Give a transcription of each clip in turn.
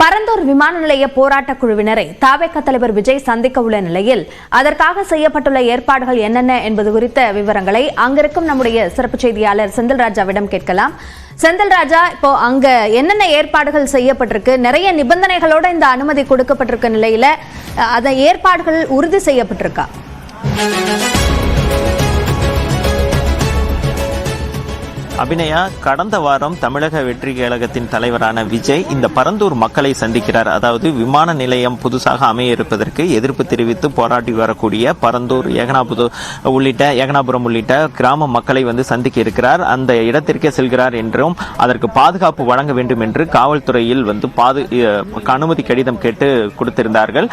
பரந்தூர் விமான நிலைய போராட்டக் குழுவினரை தாவேக தலைவர் விஜய் சந்திக்க உள்ள நிலையில் அதற்காக செய்யப்பட்டுள்ள ஏற்பாடுகள் என்னென்ன என்பது குறித்த விவரங்களை அங்கிருக்கும் நம்முடைய சிறப்பு செய்தியாளர் செந்தில் ராஜாவிடம் கேட்கலாம். செந்தில் ராஜா இப்போ அங்க என்னென்ன ஏற்பாடுகள் செய்யப்பட்டிருக்கு? நிறைய நிபந்தனைகளோட இந்த அனுமதி கொடுக்கப்பட்டிருக்க நிலையில அதன் ஏற்பாடுகள் உறுதி செய்யப்பட்டிருக்கா? அபிநயா கடந்த வாரம் தமிழக வெற்றி கழகத்தின் தலைவரான விஜய் இந்த பரந்தூர் மக்களை சந்திக்கிறார். அதாவது விமான நிலையம் புதுசாக அமைய இருப்பதற்கு எதிர்ப்பு தெரிவித்து போராடி வரக்கூடிய பரந்தூர் ஏகனாபுது உள்ளிட்ட ஏகனாபுரம் உள்ளிட்ட கிராம மக்களை வந்து சந்திக்க இருக்கிறார். அந்த இடத்திற்கே செல்கிறார் என்றும் அதற்கு பாதுகாப்பு வழங்க வேண்டும் என்று காவல்துறையில் வந்து பாது அனுமதி கடிதம் கேட்டு கொடுத்திருந்தார்கள்.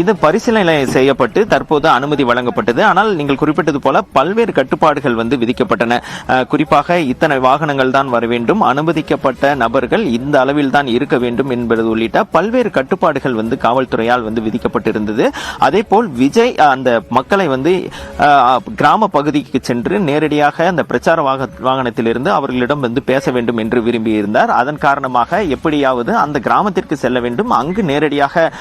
இது பரிசீலனை செய்யப்பட்டு தற்போது அனுமதி வழங்கப்பட்டது. ஆனால் நீங்கள் குறிப்பிட்டது போல பல்வேறு கட்டுப்பாடுகள் வந்து விதிக்கப்பட்டன. குறிப்பாக இத்தனை வாகனங்கள் தான் வர வேண்டும். அனுமதிக்கப்பட்ட நபர்கள் இந்த அளவில் தான் இருக்க வேண்டும் என்பது உள்ளிட்ட பல்வேறு கட்டுப்பாடுகள் வந்து காவல்துறையால் வந்து விதிக்கப்பட்டிருந்தது. அதே போல் விஜய் அந்த மக்களை வந்து கிராம பகுதிக்கு சென்று நேரடியாக அந்த பிரச்சார வாக- வாகனத்திலிருந்து அவர்களிடம் வந்து பேச வேண்டும் என்று விரும்பியிருந்தார். அதன் காரணமாக எப்படியாவது அந்த கிராமத்திற்கு செல்ல வேண்டும். அங்கு நேரடியாக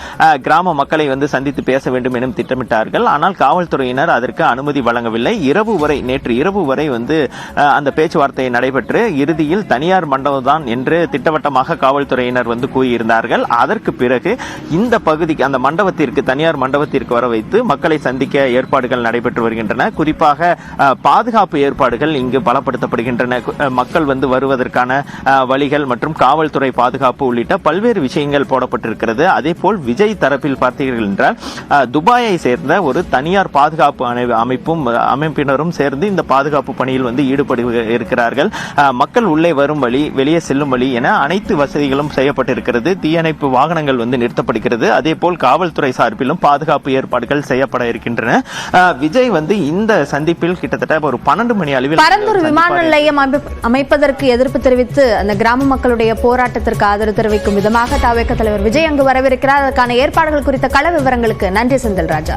கிராம மக்களை வந்து சந்தித்து பேச வேண்டும் எனும் திட்டமிட்டார்கள். ஆனால் காவல்துறையினர் அதற்கு அனுமதி வழங்கவில்லை. இரவு வரை நேற்று இரவு வரை வந்து அந்த பேச்சுவார்த்தை நடைபெற்று இறுதியில் தனியார் மண்டபம் தான் என்று திட்டவட்டமாக காவல்துறையினர் வந்து கூறியிருந்தார்கள். அதற்கு பிறகு இந்த பகுதிக்கு அந்த மண்டபத்திற்கு தனியார் மண்டபத்திற்கு வர வைத்து மக்களை சந்திக்க ஏற்பாடுகள் நடைபெற்று வருகின்றன. குறிப்பாக பாதுகாப்பு ஏற்பாடுகள் இங்கு பலப்படுத்தப்படுகின்றன. மக்கள் வந்து வருவதற்கான வழிகள் மற்றும் காவல்துறை பாதுகாப்பு உள்ளிட்ட பல்வேறு விஷயங்கள் போடப்பட்டிருக்கிறது. அதே போல் விஜய் தரப்பில் பார்த்தீர்கள் என்றால் துபாயை சேர்ந்த ஒரு தனியார் பாதுகாப்பு அமைப்பும் அமைப்பினரும் சேர்ந்து இந்த பாதுகாப்பு பணியில் வந்து ஈடுபடு இருக்கிறார்கள். ஆஹ், மக்கள் உள்ளே வரும் வழி வெளியே செல்லும் வழி என அனைத்து வசதிகளும் செய்யப்பட்டிருக்கிறது. தீயணைப்பு வாகனங்கள் வந்து நிறுத்தப்படுகிறது. அதே போல் காவல்துறை சார்பிலும் பாதுகாப்பு ஏற்பாடுகள் செய்யப்பட இருக்கின்றன. விஜய் வந்து இந்த சந்திப்பில் கிட்டத்தட்ட ஒரு பன்னெண்டு மணி அளவில் பரந்தூர் விமான. நிலையம் அமைப்பு- அமைப்பதற்கு எதிர்ப்பு தெரிவித்து அந்த கிராம மக்களுடைய போராட்டத்திற்கு ஆதரவு தெரிவிக்கும் விதமாக தாவேக தலைவர் விஜய் அங்கு வரவிருக்கிறார். அதற்கான ஏற்பாடுகள் குறித்த கள விவரங்களுக்கு நன்றி செந்தில் ராஜா.